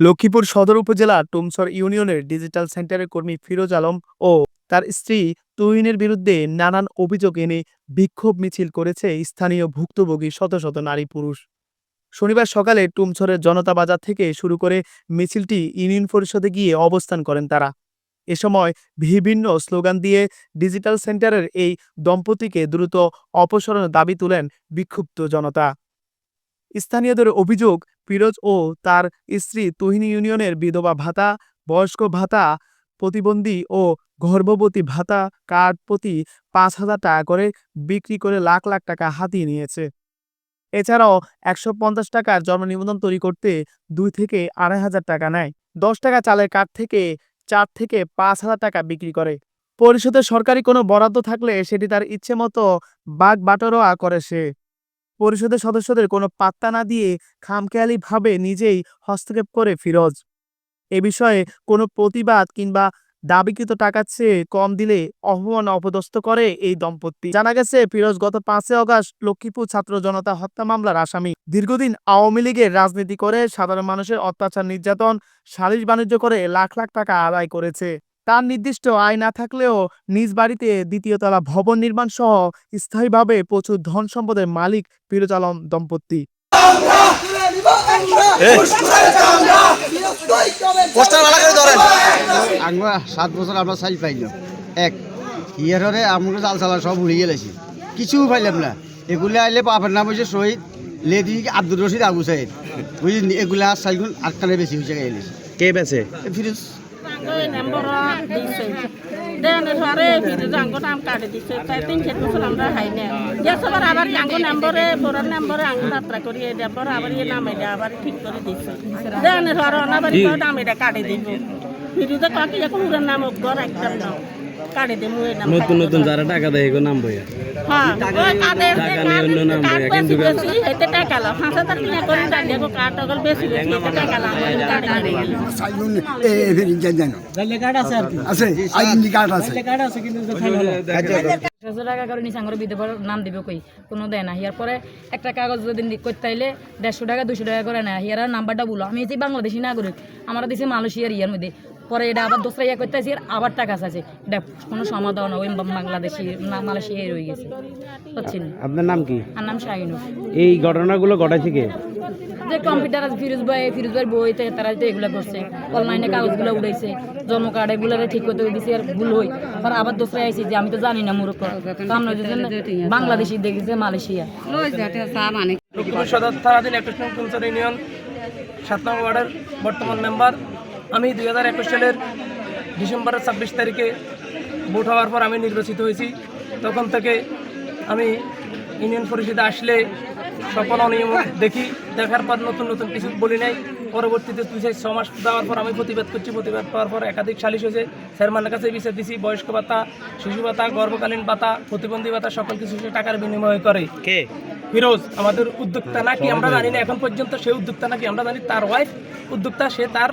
লক্ষ্মীপুর সদর উপজেলা টুমসর ইউনিয়নের ডিজিটাল সেন্টারের কর্মী ফিরোজ আলম ও তার স্ত্রী তুহিনের বিরুদ্ধে নানান অভিযোগ এনে বিক্ষোভ মিছিল করেছে স্থানীয় ভুক্তভোগী শত শত নারী পুরুষ। শনিবার সকালে টুমছরের জনতা বাজার থেকে শুরু করে মিছিলটি ইউনিয়ন পরিষদে গিয়ে অবস্থান করেন তারা। এ সময় বিভিন্ন স্লোগান দিয়ে ডিজিটাল সেন্টারের এই দম্পতিকে দ্রুত অপসারণের দাবি তুলেন বিক্ষুব্ধ জনতা। স্থানীয়দের অভিযোগ ফিরোজ ও তার স্ত্রী তুহিনী ইউনিয়নের বিধবা ভাতা, বয়স্ক ভাতা, প্রতিবন্ধী ও গর্ভবতী ভাতা কার্ড প্রতি পাঁচ হাজার টাকা করে বিক্রি করে লাখ লাখ টাকা হাতিয়ে নিয়েছে। এছাড়াও একশো পঞ্চাশ টাকার জন্ম নিবন্ধন তৈরি করতে দুই থেকে আড়াই হাজার টাকা নেয়। দশ টাকা চালের কার্ড থেকে চার থেকে পাঁচ হাজার টাকা বিক্রি করে। পরিষদে সরকারি কোনো বরাদ্দ থাকলে সেটি তার ইচ্ছে মতো বাগ বাটোয়ারা করে সে। পরিষদের সদস্যদের কোনো পাত্তা না দিয়ে খামখেয়ালিভাবে নিজেই হস্তক্ষেপ করে ফিরোজ। এ বিষয়ে কোনো প্রতিবাদ কিংবা দাবিকৃত টাকার চেয়ে কম দিলে অপমান অপদস্থ করে এই দম্পতি। জানা গেছে, ফিরোজ গত পাঁচই অগস্ট লক্ষ্মীপুর ছাত্র জনতা হত্যা মামলার আসামি। দীর্ঘদিন আওয়ামী লীগের রাজনীতি করে সাধারণ মানুষের অত্যাচার, নির্যাতন, সালিশ বাণিজ্য করে লাখ লাখ টাকা আদায় করেছে। তার নির্দিষ্ট আয় না থাকলেও নিজ বাড়িতে দ্বিতীয় তলা ভবন নির্মাণ সহ স্থায়ীভাবে প্রচুর ধন সম্পদের মালিক ফিরোজ আলম দম্পতি আমরা সাত বছর আমরা সাইজ পাইলাম এক ইয়ারে আমরা জাল চালা সব উড়িয়ে গেলেছি। কিছু পাইলাম না। এগুলো আইলে বাপের নাম হয়েছে শহীদ লেডি আব্দুর রশিদ আবু সাইদ। বুঝলি? এগুলা সাইগুন আটখানে বেশি হয়েছে কে বেছে? ফিরিস ফিরে আঙ্গো নাম কাটে দিছে তাই তিন চার বছর আমরা হাই না যে সবার আবার আঙ্গো নম্বরে পুরান নম্বরে আঙ্গো যাত্রা করি এই নম্বর আবার ইয়ে নাম এটা আবার ঠিক করে দিছে সর অনাবার নাম এটা কাটে দিব ফিরে কাকি এখন উড়ার নাম ঘর একদম নাম দিব নতুন নতুন যারা টাকা দেয় এগো নাম বইয়া। হ্যাঁ ওই কাদের টাকা নিয়ে অন্য নাম বইয়া, কিন্তু বেশি এতে টাকা লাভ। পাঁচ হাজার কিনা করে টাকা দেখো কাঠ টাকা বেশি বেশি এতে টাকা লাভ কাটে কাটে সাইলুন এ এভিরিং জানো আছে আইডেন্টি কার্ড আছে। ছশো টাকা করে নিচে বিধবার নাম দিবে কই? কোনো দেয় না। হিয়ার পরে একটা কাগজ যদি নি- করতে আইলে দেড়শো টাকা দুশো টাকা করে নেয়। হিয়ার নাম্বারটা বলো আমি বাংলাদেশি নাগরিক। আমরা দিছি মালয়েশিয়ার ইয়ার মধ্যে। পরে এটা আবার দোসরা ইয়া করতে আসি আবার টাকা আছে এটা কোনো সমাধান ওই বাংলাদেশি মালয়েশিয়ায় রয়ে গেছে। বুঝছেন? আপনার নাম কি? আর নাম শাহিনুর। এই ঘটনাগুলো ঘটাইছে কে? যে কম্পিউটার আছে ফিরোজ ভাই ফিরোজ ভাইয়ের বইতে তারা তো এগুলো করছে অনলাইনে কাগজগুলো উড়াইছে জন্ম কার্ড এগুলো ঠিক করতে দিছে আর ভুল হই। আর আবার দোসরা আইছি যে আমি তো জানি না মূর্খ। আমরা দুজন বাংলাদেশি দেখেছে মালয়েশিয়া। লক্ষ্মীপুর সদর থানাধীন একুশ নং কুমচর ইউনিয়ন সাত নং ওয়ার্ডের বর্তমান মেম্বার আমি দুই হাজার একুশ সালের ডিসেম্বরের ছাব্বিশ তারিখে ভোট হওয়ার পর আমি নির্বাচিত হয়েছি। তখন থেকে আমি ইউনিয়ন পরিষদে আসলে সকল অনিয়ম দেখি দেখার পর নতুন নতুন কিছু বলি নাই। পরবর্তীতে দুই চার ছ মাস দেওয়ার পর আমি প্রতিবাদ করছি প্রতিবাদ পাওয়ার পর একাধিক সালিশ হয়েছে। চেয়ারম্যানের কাছে বিচার দিছি বয়স্ক ভাতা শিশু ভাতা গর্ভকালীন ভাতা প্রতিবন্ধী ভাতা সকল কিছু সে টাকার বিনিময় করে। কে? ফিরোজ আমাদের উদ্যোক্তা নাকি আমরা জানি না এখন পর্যন্ত সে উদ্যোক্তা নাকি আমরা জানি তার ওয়াইফ উদ্যোক্তা সে তার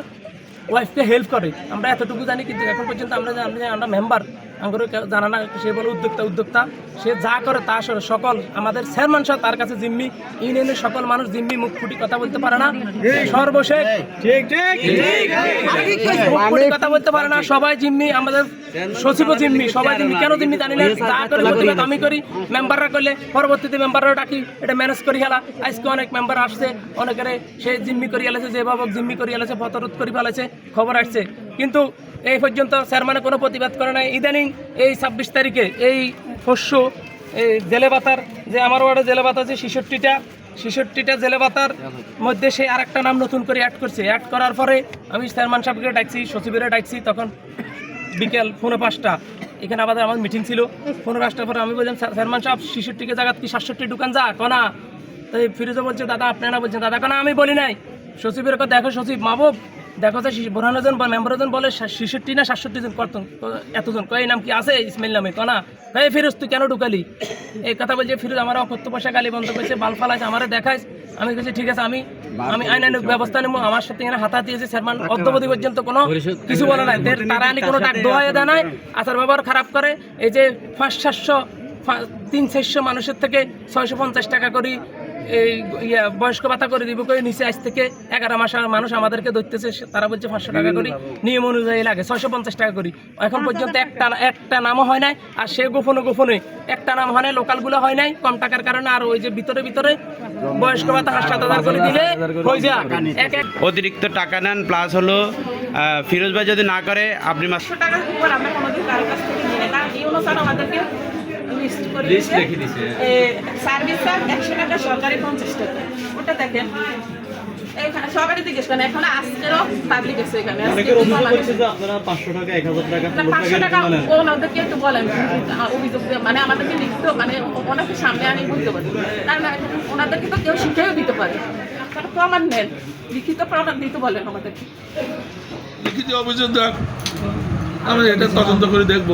ওয়াইফকে হেল্প করে। আমরা এতটুকু জানি কিন্তু এখন পর্যন্ত আমরা আমরা মেম্বার আমাদের জানা না সে বলে উদ্যোক্তা উদ্যোক্তা সে যা করে তা আসলে সকল আমাদের চেয়ারম্যান সাহেব তার কাছে জিম্মি ইউনিয়নের সকল মানুষ জিম্মি মুখ ফুটি কথা বলতে পারে না। সর্বশেষ ঠিক ঠিক কথা বলতে পারে না সবাই জিম্মি আমাদের সচিবও জিম্মি সবাই জিম্মি কেন জিম্মি জানি না যা করে প্রতিবাদ আমি করি মেম্বাররা করলে পরবর্তীতে মেম্বাররা ডাকি এটা ম্যানেজ করি হেলা আজকে অনেক মেম্বার আসছে অনেকের সে জিম্মি করি এলেছে যে বাবক জিম্মি করি এলেছে পতরোধ করি ফেলেছে খবর আসছে। কিন্তু এই পর্যন্ত চেয়ারম্যানে কোনো প্রতিবাদ করে নাই। ইদানিং এই ছাব্বিশ তারিখে এই শস্য এই জেলে বাতার যে আমার ওয়ার্ডে জেলে বাতা আছে ছেষট্টিটা ছেষট্টিটা জেলে বাতার মধ্যে সে আর একটা নাম নতুন করে অ্যাড করছে। অ্যাড করার পরে আমি চেয়ারম্যান সাহেবকে ডাকছি, সচিবের ডাকছি। তখন বিকেল পৌনে পাঁচটা, এখানে আমাদের আমার মিটিং ছিল। পনেরো পাঁচটার পরে আমি বললাম, "স্যার- চেয়ারম্যান সাহেব, ছেষট্টিকে জায়গা কি সাতষট্টি দোকান যা? কনা। তাই ফিরোজা বলছে, দাদা, আপনারা বলছেন? দাদা, কনা, আমি বলি নাই। সচিবের কথা, দেখো সচিব মাহবুব দেখো বোরহানজন বা মেম্বারজন বলে ছেষট্টি না সাতষট্টি জন করতেন এতজন। কয় নাম কি আছে? ইসমাইল নামে কনা? ফিরোজ তুই কেন ঢুকালি? এই কথা বলছে ফিরোজ আমার পয়সা গালি বন্ধ করেছে বাল ফালাইছে আমার দেখাইছে আমি বলছি ঠিক আছে আমি আমি আইনানুক ব্যবস্থা নেব আমার সাথে এখানে হাতা দিয়েছে চেয়ারম্যান অদ্যবধি পর্যন্ত কোনো কিছু বলে নাই। তারা আনি কোনো ডাক দোয়া দেয় নাই আচার ব্যবহার খারাপ করে। এই যে পাঁচ সাতশো তিন চারশো মানুষের থেকে ছয়শো পঞ্চাশ টাকা করি এই ইয়া বয়স্ক ভাতা করে দিব কই নিচে আজ থেকে এগারো মাস মানুষ আমাদেরকে ধরতেছে তারা বলছে পাঁচশো টাকা করি। নিয়ম অনুযায়ী লাগে ছয়শো পঞ্চাশ টাকা করি। এখন পর্যন্ত একটা একটা নামও হয় নাই আর সে গোপনে গোপনে একটা নাম হয় নাই লোকালগুলো হয় নাই কম টাকার কারণে আর ওই যে ভিতরে ভিতরে বয়স্ক ভাতা হাজার করে দিলে হয়ে এক এক অতিরিক্ত টাকা নেন প্লাস হলো ফিরোজ ভাই যদি না করে আপনি মাস উপর আমরা কোনোদিন কারও কাছ থেকে নিই না। এই অনুসারে আমাদেরকে লিস্ট করে দিয়েছে সার্ভিস চার্জ একশো টাকা সরকারি পঞ্চাশ টাকা। ওটা দেখেন। এখানে সরকারি জিজ্ঞেস করেন এখন আজকেরও পাবলিক আছে এখানে। আপনারা পাঁচশো টাকা এক হাজার টাকা পাঁচশো টাকা ওনাদেরকে একটু বলেন। অভিযোগ মানে আমাদেরকে লিখতে মানে ওনাকে সামনে আনি পারি। কারণ ওনাদেরকে তো কেউ শিখেও দিতে পারে। প্রমাণ নেন। লিখিত প্রমাণ দিতে বলেন আমাদেরকে। লিখিত অভিযোগ দেখ আমরা এটা তদন্ত করে দেখব।